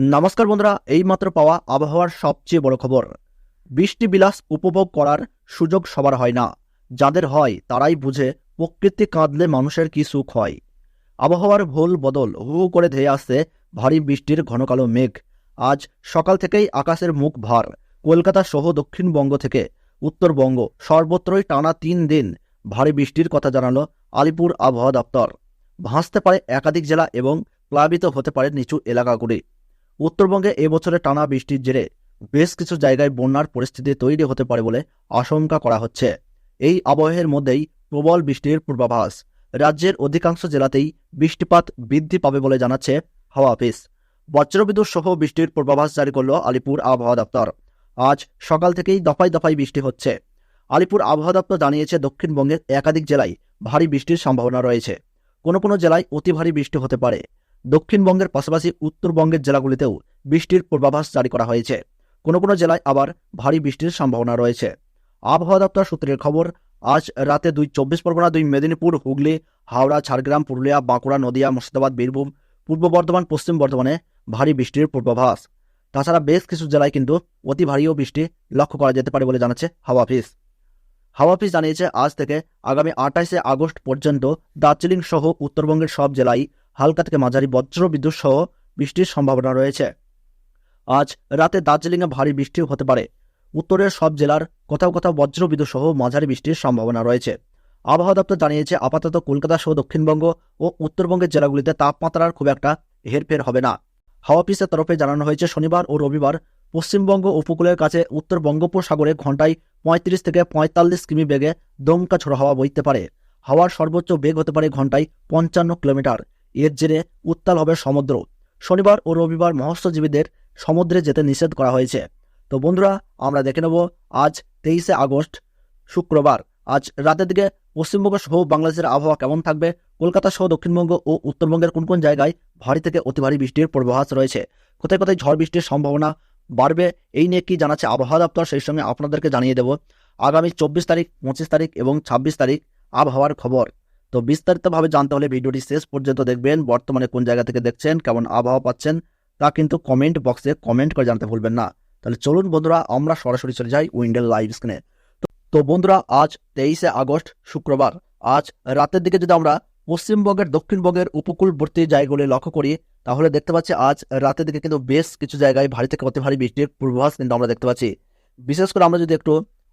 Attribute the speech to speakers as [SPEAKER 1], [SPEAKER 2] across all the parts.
[SPEAKER 1] নমস্কার বন্ধুরা, এইমাত্র পাওয়া আবহাওয়ার সবচেয়ে বড় খবর। বৃষ্টি বিলাস উপভোগ করার সুযোগ সবার হয় না। যাদের হয়, তারাই বুঝে প্রকৃতি কাঁদলে মানুষের কি সুখ হয়। আবহাওয়ার ভুল বদল হু হু করে ধেয়ে আসছে ভারী বৃষ্টির ঘনকালো মেঘ। আজ সকাল থেকেই আকাশের মুখ ভার। কলকাতা সহ দক্ষিণবঙ্গ থেকে উত্তরবঙ্গ সর্বত্রই টানা তিন দিন ভারী বৃষ্টির কথা জানালো আলিপুর আবহাওয়া দপ্তর। ভাসতে পারে একাধিক জেলা এবং প্লাবিত হতে পারে নিচু এলাকাগুলি। উত্তরবঙ্গে এবছরে টানা বৃষ্টির জেরে বেশ কিছু জায়গায় বন্যার পরিস্থিতি তৈরি হতে পারে বলে আশঙ্কা করা হচ্ছে। এই আবহের মধ্যেই প্রবল বৃষ্টির পূর্বাভাস। রাজ্যের অধিকাংশ জেলাতেই বৃষ্টিপাত বৃদ্ধি পাবে বলে জানাচ্ছে হাওয়া অফিস। বজ্রবিদ্যুৎ সহ বৃষ্টির পূর্বাভাস জারি করল আলিপুর আবহাওয়া দপ্তর। আজ সকাল থেকেই দফায় দফায় বৃষ্টি হচ্ছে। আলিপুর আবহাওয়া দপ্তর জানিয়েছে, দক্ষিণবঙ্গের একাধিক জেলায় ভারী বৃষ্টির সম্ভাবনা রয়েছে। কোনো কোনো জেলায় অতি ভারী বৃষ্টি হতে পারে। দক্ষিণবঙ্গের পাশাপাশি উত্তরবঙ্গের জেলাগুলিতেও বৃষ্টির পূর্বাভাস জারি করা হয়েছে। কোনো কোনো জেলায় আবার ভারী বৃষ্টির সম্ভাবনা রয়েছে। আবহাওয়া দপ্তর সূত্রের খবর, আজ রাতে দুই চব্বিশ পরগনা, দুই মেদিনীপুর, হুগলি, হাওড়া, ঝাড়গ্রাম, পুরুলিয়া, বাঁকুড়া, নদিয়া, মুর্শিদাবাদ, বীরভূম, পূর্ব বর্ধমান, পশ্চিম বর্ধমানে ভারী বৃষ্টির পূর্বাভাস। তাছাড়া বেশ কিছু জেলায় কিন্তু অতি ভারীও বৃষ্টি লক্ষ্য করা যেতে পারে বলে জানাচ্ছে হাওয়া অফিস। হাওয়া অফিস জানিয়েছে, আজ থেকে আগামী আঠাইশে আগস্ট পর্যন্ত দার্জিলিং সহ উত্তরবঙ্গের সব জেলায় হালকা থেকে মাঝারি বজ্র বিদ্যুৎ সহ বৃষ্টির সম্ভাবনা রয়েছে। আজ রাতে দার্জিলিংয়ে ভারী বৃষ্টিও হতে পারে। উত্তরের সব জেলার কোথাও কোথাও বজ্র বিদ্যুৎ সহ মাঝারি বৃষ্টির সম্ভাবনা রয়েছে। আবহাওয়া দপ্তর জানিয়েছে, আপাতত কলকাতা সহ দক্ষিণবঙ্গ ও উত্তরবঙ্গের জেলাগুলিতে তাপমাত্রার খুব একটা হেরফের হবে না। হাওয়া অফিসের তরফে জানানো হয়েছে, শনিবার ও রবিবার পশ্চিমবঙ্গ উপকূলের কাছে উত্তর বঙ্গোপসাগরে ঘন্টায় পঁয়ত্রিশ থেকে পঁয়তাল্লিশ কিমি বেগে দমকা ঝোড়ো হাওয়া বইতে পারে। হাওয়ার সর্বোচ্চ বেগ হতে পারে ঘন্টায় পঞ্চান্ন কিলোমিটার। এর জেরে উত্তাল হবে সমুদ্র। শনিবার ও রবিবার মৎস্যজীবীদের সমুদ্রে যেতে নিষেধ করা হয়েছে। তো বন্ধুরা, আমরা দেখে নেব আজ তেইশে আগস্ট, শুক্রবার। আজ রাতের দিকে পশ্চিমবঙ্গ সহ বাংলাদেশের আবহাওয়া কেমন থাকবে? কলকাতা সহ দক্ষিণবঙ্গ ও উত্তরবঙ্গের কোন কোন জায়গায় ভারী থেকে অতি ভারী বৃষ্টির পূর্বাভাস রয়েছে? কোথায় কোথায় ঝড় বৃষ্টির সম্ভাবনা বাড়বে? এই নিয়ে কি জানাচ্ছে আবহাওয়া দপ্তর? সেই সঙ্গে আপনাদেরকে জানিয়ে দেব। আগামী চব্বিশ তারিখ, পঁচিশ তারিখ এবং ছাব্বিশ তারিখ আবহাওয়ার খবর। তো বিস্তারিতভাবে জানতে হলে ভিডিওটি শেষ পর্যন্ত দেখবেন। বর্তমানে কোন জায়গা থেকে দেখছেন, কেমন আবহাওয়া পাচ্ছেন, তা কিন্তু কমেন্ট বক্সে কমেন্ট করে জানতে ভুলবেন না। তাহলে চলুন বন্ধুরা, আমরা সরাসরি চলে যাই উইন্ডেল লাইভ স্ক্রিনে তো বন্ধুরা, আজ তেইশে আগস্ট, শুক্রবার। আজ রাতের দিকে যদি আমরা পশ্চিমবঙ্গের, দক্ষিণবঙ্গের উপকূলবর্তী জায়গাগুলি লক্ষ্য করি, তাহলে দেখতে পাচ্ছি আজ রাতের দিকে কিন্তু বেশ কিছু জায়গায় ভারী থেকে অতি ভারী বৃষ্টির পূর্বাভাস কিন্তু আমরা দেখতে পাচ্ছি। বিশেষ করে আমরা যদি একটু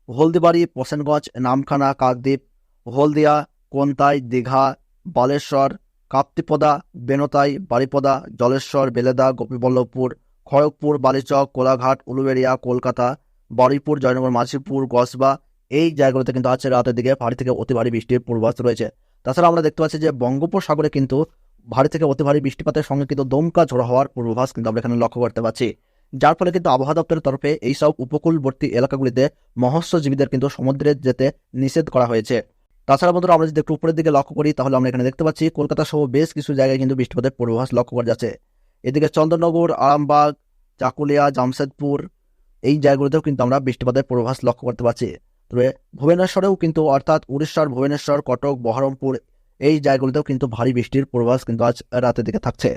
[SPEAKER 1] হলদিবাড়ি, প্রসেনগঞ্জ, নামখানা, কাকদ্বীপ, হলদিয়া কোনতাই দীঘা, বালেশ্বর, কাপ্তিপদা, বেনতাই বারিপদা জলেশ্বর, বেলেদা, গোপীবল্লভপুর, খড়গপুর, বালিচক, কোলাঘাট, উলুবেড়িয়া, কলকাতা, বারুইপুর, জয়নগর, মাঝিপুর গসবা এই জায়গাগুলোতে কিন্তু আছে রাতের দিকে ভারী থেকে অতি ভারী বৃষ্টির পূর্বাভাস রয়েছে। তাছাড়া আমরা দেখতে পাচ্ছি যে বঙ্গোপসাগরে কিন্তু ভারী থেকে অতি ভারী বৃষ্টিপাতের সঙ্গে কিন্তু দমকা ঝোড়ো হওয়ার পূর্বাভাস কিন্তু আমরা এখানে লক্ষ্য করতে পারছি যার ফলে কিন্তু আবহাওয়া দপ্তরের তরফে এইসব উপকূলবর্তী এলাকাগুলিতে মৎস্যজীবীদের কিন্তু সমুদ্রে যেতে নিষেধ করা হয়েছে। তাছাড়া বন্ধুরা, আমরা যদি একটু উপরের দিকে লক্ষ্য করি, তাহলে আমরা এখানে দেখতে পাচ্ছি কলকাতা সহ বেশ কিছু জায়গায় কিন্তু বৃষ্টিপাতের পূর্বাভাস লক্ষ্য করা যাচ্ছে। এদিকে চন্দ্রনগর, আরামবাগ, চাকুলিয়া, জামশেদপুর, এই জায়গাগুলোতেও কিন্তু আমরা বৃষ্টিপাতের পূর্বাভাস লক্ষ্য করতে পারছি। তবে ভুবনেশ্বরেও কিন্তু, অর্থাৎ উড়িষ্যার ভুবনেশ্বর, কটক, বহরমপুর, এই জায়গাগুলোতেও কিন্তু ভারী বৃষ্টির পূর্বাভাস কিন্তু আজ রাতের দিকে থাকছে।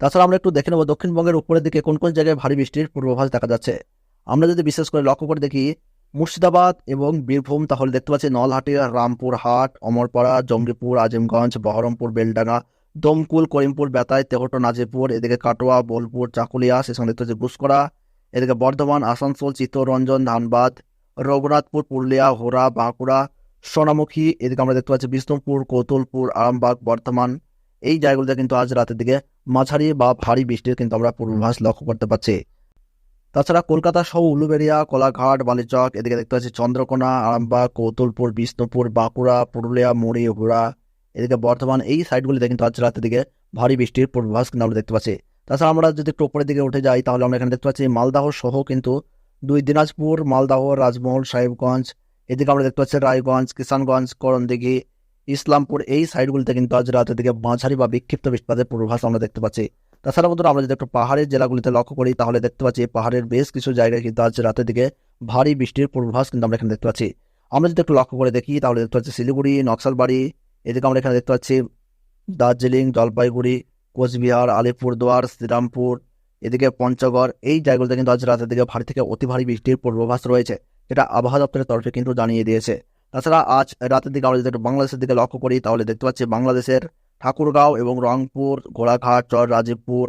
[SPEAKER 1] তাছাড়া আমরা একটু দেখে নেব দক্ষিণবঙ্গের উপরের দিকে কোন কোন জায়গায় ভারী বৃষ্টির পূর্বাভাস দেখা যাচ্ছে। আমরা যদি বিশেষ করে লক্ষ্য করে দেখি মুর্শিদাবাদ এবং বীরভূম, তাহলে দেখতে পাচ্ছি নলহাটি রামপুরহাট, অমরপাড়া, জঙ্গিপুর, আজিমগঞ্জ, বহরমপুর, বেলডাঙ্গা, দমকুল, করিমপুর, বেতাই তেহট নাজিপুর এদিকে কাটোয়া, বোলপুর, চাকুলিয়া, সে সঙ্গে দেখতে পাচ্ছি গুসকরা এদিকে বর্ধমান, আসানসোল, চিত্তরঞ্জন, ধানবাদ, রঘুনাথপুর, পুরুলিয়া হোরা বাঁকুড়া, সোনামুখী, এদিকে আমরা দেখতে পাচ্ছি বিষ্ণুপুর, কৌতুলপুর, আরামবাগ, বর্ধমান, এই জায়গাগুলোতে কিন্তু আজ রাতের দিকে মাঝারি বা ভারী বৃষ্টির কিন্তু আমরা পূর্বাভাস লক্ষ্য করতে পারছি তাছাড়া কলকাতা সহ উলুবেড়িয়া, কোলাঘাট, বালিচক, এদিকে দেখতে পাচ্ছি চন্দ্রকোনা, আরামবাগ, কৌতুলপুর, বিষ্ণুপুর, বাঁকুড়া, পুরুলিয়া মুড়ি হুড়া এদিকে বর্ধমান, এই সাইডগুলিতে কিন্তু আজ রাতের দিকে ভারী বৃষ্টির পূর্বাভাস কিন্তু আমরা দেখতে পাচ্ছি। তাছাড়া আমরা যদি একটু উপরের দিকে উঠে যাই, তাহলে আমরা এখানে দেখতে পাচ্ছি মালদাহ সহ কিন্তু দুই দিনাজপুর, মালদাহ, রাজমহল, সাহেবগঞ্জ, এদিকে আমরা দেখতে পাচ্ছি রায়গঞ্জ, কিষানগঞ্জ, করণদিঘি, ইসলামপুর, এই সাইডগুলিতে কিন্তু আজ রাতের দিকে মাঝারি বা বিক্ষিপ্ত বৃষ্টিপাতের পূর্বাভাস আমরা দেখতে পাচ্ছি। তাছাড়া বন্ধুরা, আমরা যদি একটু পাহাড়ের জেলাগুলিতে লক্ষ্য করি, তাহলে দেখতে পাচ্ছি পাহাড়ের বেশ কিছু জায়গায় কিন্তু আজ রাতের দিকে ভারী বৃষ্টির পূর্বাভাস কিন্তু আমরা এখানে দেখতে পাচ্ছি। আমরা যদি একটু লক্ষ্য করে দেখি, তাহলে দেখতে পাচ্ছি শিলিগুড়ি, নকশালবাড়ি, এদিকে আমরা এখানে দেখতে পাচ্ছি দার্জিলিং, জলপাইগুড়ি, কোচবিহার, আলিপুরদুয়ার, শ্রীরামপুর, এদিকে পঞ্চগড়, এই জায়গাগুলোতে কিন্তু আজ রাতের দিকে ভারী থেকে অতি ভারী বৃষ্টির পূর্বাভাস রয়েছে, যেটা আবহাওয়া দপ্তরের তরফে কিন্তু জানিয়ে দিয়েছে। তাছাড়া আজ রাতের দিকে আমরা যদি একটু বাংলাদেশের দিকে লক্ষ্য করি, তাহলে দেখতে পাচ্ছি বাংলাদেশের ঠাকুরগাঁও এবং রংপুর গোলাঘাট চর রাজীবপুর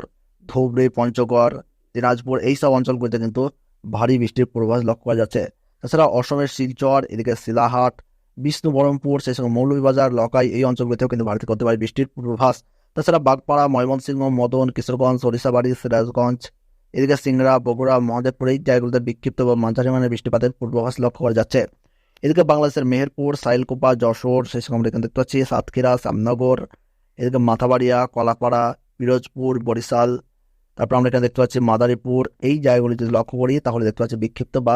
[SPEAKER 1] ধুবড়ি, পঞ্চগড়, দিনাজপুর, এই সব অঞ্চলগুলিতে কিন্তু ভারী বৃষ্টির পূর্বাভাস লক্ষ্য করা যাচ্ছে। তাছাড়া অসমের শিলচর, এদিকে শিলাহাট বিষ্ণু বরমপুর সেই সঙ্গে মৌলভীবাজার, লকাই, এই অঞ্চলগুলিতেও কিন্তু ভারতে করতে পারে বৃষ্টির পূর্বাভাস। তাছাড়া বাগপাড়া, ময়মনসিংহ, মদন, কিশোরগঞ্জ, সরিষাবাড়ি, সিরাজগঞ্জ, এদিকে সিংড়া, বগুড়া, মহাদেবপুর, এই জায়গাগুলোতে বিক্ষিপ্ত বা মাঝারি মানের বৃষ্টিপাতের পূর্বাভাস লক্ষ্য করা যাচ্ছে। এদিকে বাংলাদেশের মেহেরপুর, সাইলকোপা, যশোর, সেই সঙ্গে আমরা এখানে দেখতে পাচ্ছি সাতক্ষীরা, শ্যামনগর এদিকে মাথাবাড়িয়া, কলাপাড়া, পিরোজপুর, বরিশাল, তারপর আমরা এখানে দেখতে পাচ্ছি মাদারীপুর, এই জায়গাগুলি যদি লক্ষ্য করি তাহলে দেখতে পাচ্ছি বিক্ষিপ্ত বা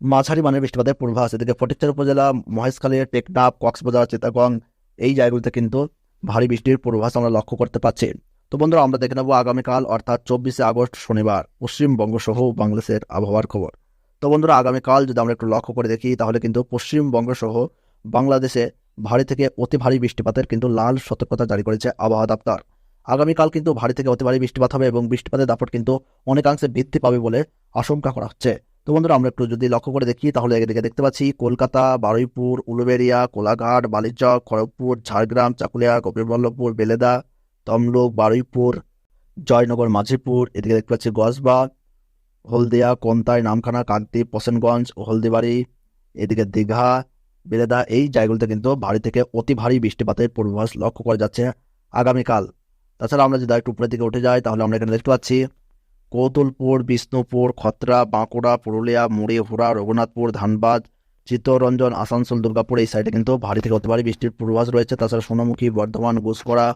[SPEAKER 1] মাঝারি মানের বৃষ্টিপাতের পূর্বাভাস। এদিকে ফটিকচার উপজেলা মহেশখালী টেকনাফ, কক্সবাজার, চিতাগং, এই জায়গাগুলিতে কিন্তু ভারী বৃষ্টির পূর্বাভাস আমরা লক্ষ্য করতে পারছি তো বন্ধুরা, আমরা দেখে নেব আগামীকাল, অর্থাৎ চব্বিশে আগস্ট শনিবার পশ্চিমবঙ্গ সহ বাংলাদেশের আবহাওয়ার খবর। তো বন্ধুরা, আগামীকাল যদি আমরা একটু লক্ষ্য করে দেখি তাহলে কিন্তু পশ্চিমবঙ্গ সহ বাংলাদেশে ভারী থেকে অতি ভারী বৃষ্টিপাতের কিন্তু লাল সতর্কতা জারি করেছে আবহাওয়া দপ্তর। আগামীকাল কিন্তু ভারী থেকে অতি ভারী বৃষ্টিপাত হবে এবং বৃষ্টিপাতের দাপট কিন্তু অনেকাংশে বৃদ্ধি পাবে বলে আশঙ্কা করা হচ্ছে। তো বন্ধুরা, আমরা একটু যদি লক্ষ্য করে দেখি, তাহলে এদিকে দেখতে পাচ্ছি কলকাতা, বারুইপুর, উলুবেড়িয়া, কোলাঘাট, বালিচক, খড়গপুর, ঝাড়গ্রাম, চাকুলিয়া, গোপীবল্লভপুর, বেলেদা, তমলুক, বারুইপুর, জয়নগর, মাঝিপুর, এদিকে দেখতে পাচ্ছি গসবাগ হলদিয়া, কোন্তাই, নামখানা কাকদ্বীপ প্রসেনগঞ্জ হলদিবাড়ি, এদিকে দীঘা বেলেদা, এই জায়গাগুলোতে কিন্তু ভারী থেকে অতি ভারী বৃষ্টিপাতের পূর্বাভাস লক্ষ্য করা যাচ্ছে আগামীকাল। তাছাড়া আমরা যদি একটু উপরের দিকে উঠে যাই, তাহলে আমরা এখানে দেখতে পাচ্ছি কৌতুলপুর, বিষ্ণুপুর, খত্রা, বাঁকুড়া, পুরুলিয়া মুড়িহুড়া রঘুনাথপুর, ধানবাদ, চিত্তরঞ্জন, আসানসোল, দুর্গাপুর এই সাইডে কিন্তু ভারী থেকে অতি ভারী বৃষ্টির পূর্বাভাস রয়েছে। তাছাড়া সোনামুখী, বর্ধমান ঘুষকরা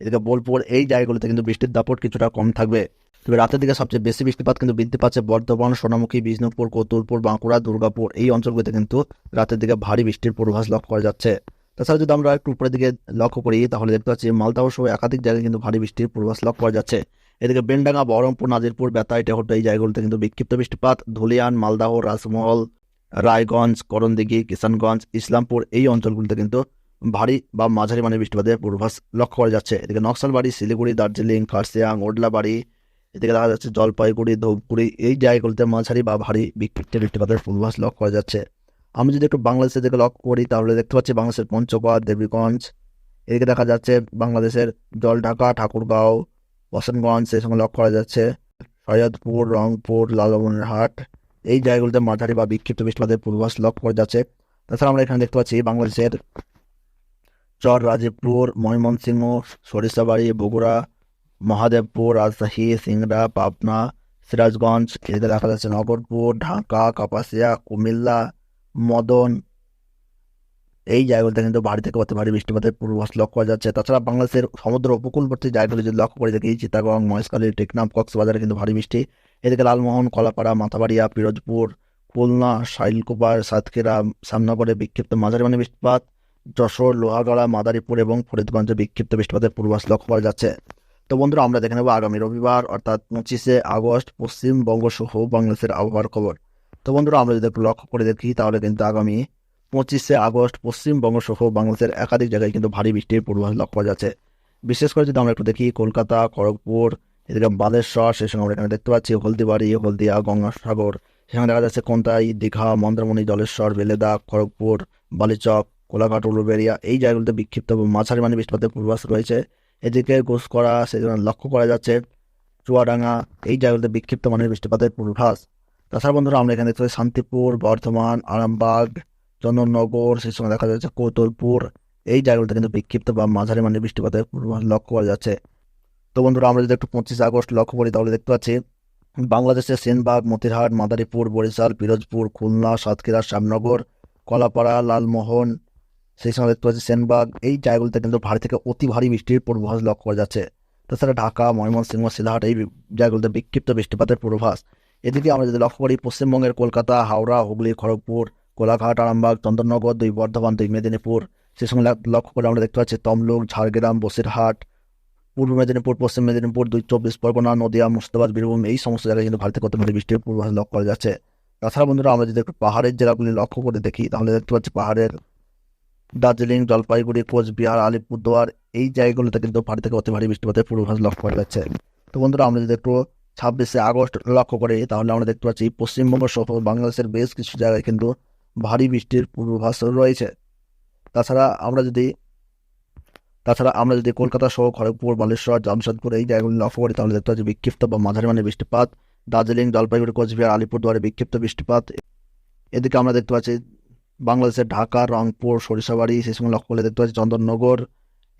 [SPEAKER 1] এদিকে বোলপুর এই জায়গাগুলোতে কিন্তু বৃষ্টির দাপট কিছুটা কম থাকবে। তবে রাতের দিকে সবচেয়ে বেশি বৃষ্টিপাত কিন্তু বৃদ্ধি পাচ্ছে বর্ধমান, সোনামুখী, বিষ্ণুপুর, কৌতুলপুর, বাঁকুড়া, দুর্গাপুর। এই অঞ্চলগুলিতে কিন্তু রাতের দিকে ভারী বৃষ্টির পূর্বাভাস লক্ষ্য করা যাচ্ছে। তাছাড়া যদি আমরা একটু উপরের দিকে লক্ষ্য করি, তাহলে দেখতে পাচ্ছি মালদাহ সহ একাধিক জায়গায় কিন্তু ভারী বৃষ্টির পূর্বাভাস লক্ষ্য করা যাচ্ছে। এদিকে বেনডাঙ্গা, বহরমপুর, নাজিরপুর, বেতাই টেহট এই জায়গাগুলোতে কিন্তু বিক্ষিপ্ত বৃষ্টিপাত। ধুলিয়ান, মালদাহ, রাজমহল, রায়গঞ্জ, করণদিঘি, কিষানগঞ্জ, ইসলামপুর এই অঞ্চলগুলিতে কিন্তু ভারী বা মাঝারি মানের বৃষ্টিপাতের পূর্বাভাস লক্ষ্য করা যাচ্ছে। এদিকে নকশালবাড়ি, শিলিগুড়ি, দার্জিলিং, খারসিয়াং, ওডলাবাড়ি এদিকে দেখা যাচ্ছে জলপাইগুড়ি, ধূপগুড়ি, এই জায়গাগুলিতে মাঝারি বা ভারী বিক্ষিপ্ত বৃষ্টিপাতের পূর্বাভাস লক্ষ্য করা যাচ্ছে। আমি যদি একটু বাংলাদেশের দিকে লক্ষ্য করি, তাহলে দেখতে পাচ্ছি বাংলাদেশের পঞ্চগড়, দেবীগঞ্জ, এদিকে দেখা যাচ্ছে বাংলাদেশের জলঢাকা, ঠাকুরগাঁও বসনগঞ্জ সেই সঙ্গে লক্ষ্য করা যাচ্ছে। সৈয়দপুর, রংপুর, লালমনিরহাট, এই জায়গাগুলিতে মাঝারি বা বিক্ষিপ্ত বৃষ্টিপাতের পূর্বাভাস লক্ষ্য করা যাচ্ছে। তাছাড়া আমরা এখানে দেখতে পাচ্ছি বাংলাদেশের চর রাজীবপুর ময়মনসিংহ, সরিষাবাড়ি, বগুড়া মহাদেবপুর, রাজশাহী, সিংড়া, পাবনা, সিরাজগঞ্জ এদিকে দেখা যাচ্ছে নগরপুর ঢাকা, কাপাসিয়া, কুমিল্লা, মদন। এই জায়গাগুলোতে কিন্তু বাড়ি থেকে অতি ভারী বৃষ্টিপাতের পূর্বাভাস লক্ষ্য করা যাচ্ছে। তাছাড়া বাংলাদেশের সমুদ্র উপকূলবর্তী জায়গাগুলি যদি লক্ষ্য করে, দেখি চিতাগং মহেশখালী টেকনাম কক্সবাজারে কিন্তু ভারী বৃষ্টি। এদিকে লালমোহন, কলাপাড়া, মাথাবাড়িয়া, পিরোজপুর, খুলনা শাইলকুপার সাতক্ষীরা, শ্যামনগরে বিক্ষিপ্ত মাঝারি মানে বৃষ্টিপাত, যশোর, লোহাগড়া, মাদারীপুর এবং ফরিদগঞ্জে বিক্ষিপ্ত বৃষ্টিপাতের পূর্বাভাস লক্ষ্য করা যাচ্ছে। তো বন্ধুরা, আমরা দেখে নেব আগামী রবিবার, অর্থাৎ পঁচিশে আগস্ট পশ্চিমবঙ্গ সহ বাংলাদেশের আবহাওয়ার খবর। তো বন্ধুরা, আমরা যদি লক্ষ্য করে দেখি, তাহলে কিন্তু আগামী পঁচিশে আগস্ট পশ্চিমবঙ্গ সহ বাংলাদেশের একাধিক জায়গায় কিন্তু ভারী বৃষ্টির পূর্বাভাস লক্ষ্য করা যাচ্ছে। বিশেষ করে যদি আমরা একটু দেখি কলকাতা, খড়গপুর, এদিকে বালেশ্বর সেই সঙ্গে আমরা এখানে দেখতে পাচ্ছি হলদিবাড়ি, হলদিয়া, গঙ্গাসাগর। সেখানে দেখা যাচ্ছে কোনতাই দীঘা, মন্দারমণি, জলেশ্বর, বেলেদা, খড়গপুর, বালিচক, কোলাঘাট, উলুবেড়িয়া, এই জায়গাগুলোতে বিক্ষিপ্ত মাঝারি মানে বৃষ্টিপাতের পূর্বাভাস রয়েছে। এদিকে ঘোষকরা সেজন্য লক্ষ্য করা যাচ্ছে চুয়াডাঙ্গা, এই জায়গাগুলোতে বিক্ষিপ্ত মানের বৃষ্টিপাতের পূর্বাভাস। তাছাড়া বন্ধুরা, আমরা এখানে দেখতে শান্তিপুর, বর্ধমান, আরামবাগ, চন্দননগর, সেই সময় দেখা যাচ্ছে কৌতলপুর, এই জায়গাগুলোতে কিন্তু বিক্ষিপ্ত বা মাঝারি মানের বৃষ্টিপাতের পূর্বাভাস লক্ষ্য করা যাচ্ছে। তো বন্ধুরা, আমরা যদি একটু পঁচিশে আগস্ট লক্ষ্য করি, তাহলে দেখতে পাচ্ছি বাংলাদেশের সেনবাগ, মতিরহাট, মাদারীপুর, বরিশাল, পিরোজপুর, খুলনা, সাতক্ষীরা, শ্যামনগর, কলাপাড়া, লালমোহন সেই সময় দেখতে পাচ্ছি সেনবাগ, এই জায়গাগুলোতে কিন্তু ভারী থেকে অতি ভারী বৃষ্টির পূর্বাভাস লক্ষ্য করা যাচ্ছে। তাছাড়া ঢাকা, ময়মনসিংহ শিলাহাট এই জায়গাগুলোতে বিক্ষিপ্ত বৃষ্টিপাতের পূর্বাভাস। এদিকে আমরা যদি লক্ষ্য করি, পশ্চিমবঙ্গের কলকাতা, হাওড়া, হুগলি, খড়গপুর, কোলাঘাট, আরামবাগ, চন্দননগর, দুই বর্ধমান, দুই মেদিনীপুর, সেই সঙ্গে লক্ষ্য করে আমরা দেখতে পাচ্ছি তমলুক, ঝাড়গ্রাম, বসিরহাট, পূর্ব মেদিনীপুর, পশ্চিম মেদিনীপুর, দুই চব্বিশ পরগনা, নদিয়া, মুর্শিদাবাদ, বীরভূম, এই সমস্ত জায়গায় কিন্তু ভারতে কত বৃষ্টির পূর্বাভাস লক্ষ্য করা যাচ্ছে। তাছাড়া বন্ধুরা, আমরা যদি একটু পাহাড়ের জেলাগুলি লক্ষ্য করে দেখি, তাহলে দেখতে পাচ্ছি পাহাড়ের দার্জিলিং, জলপাইগুড়ি, কোচবিহার, আলিপুরদুয়ার, এই জায়গাগুলোতে কিন্তু ভারী থেকে অতি ভারী বৃষ্টিপাতের পূর্বাভাস লক্ষ্য করা যাচ্ছে। তো বন্ধুরা, আমরা যদি একটু ছাব্বিশে আগস্ট লক্ষ্য করি, তাহলে আমরা দেখতে পাচ্ছি পশ্চিমবঙ্গ সহ বাংলাদেশের বেশ কিছু জায়গায় কিন্তু ভারী বৃষ্টির পূর্বাভাস রয়েছে। তাছাড়া আমরা যদি, তাছাড়া আমরা যদি কলকাতা সহ খড়গপুর, বালেশ্বর, জামশেদপুর এই জায়গাগুলি লক্ষ্য করি, তাহলে দেখতে পাচ্ছি বিক্ষিপ্ত বা মাঝারি মানের বৃষ্টিপাত। দার্জিলিং, জলপাইগুড়ি, কোচবিহার, আলিপুরদুয়ারে বিক্ষিপ্ত বৃষ্টিপাত। এদিকে আমরা দেখতে পাচ্ছি বাংলাদেশের ঢাকা, রংপুর, সরিষাবাড়ি সেই সময় লক্ষ্য করলে দেখতে পাচ্ছি চন্দননগর,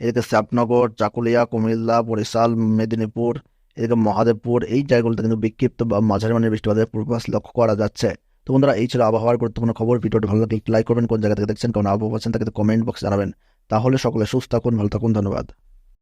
[SPEAKER 1] এদিকে শ্যাপনগর চাকুলিয়া, কুমিল্লা, বরিশাল, মেদিনীপুর, এদিকে মহাদেবপুর, এই জায়গাগুলোতে কিন্তু বিক্ষিপ্ত বা মাঝারি মানের বৃষ্টিপাতের পূর্বাভাস লক্ষ্য করা যাচ্ছে। তো বন্ধুরা, এই ছিল আবহাওয়ার গুরুত্বপূর্ণ খবর। ভিডিওটি ভালো লাগলে লাইক করবেন, কোন জায়গা থেকে দেখছেন কোন আবহাওয়া আছেন তাকে কমেন্ট বক্সে জানাবেন। তাহলে সকলে সুস্থ থাকুন, ভালো থাকুন, ধন্যবাদ।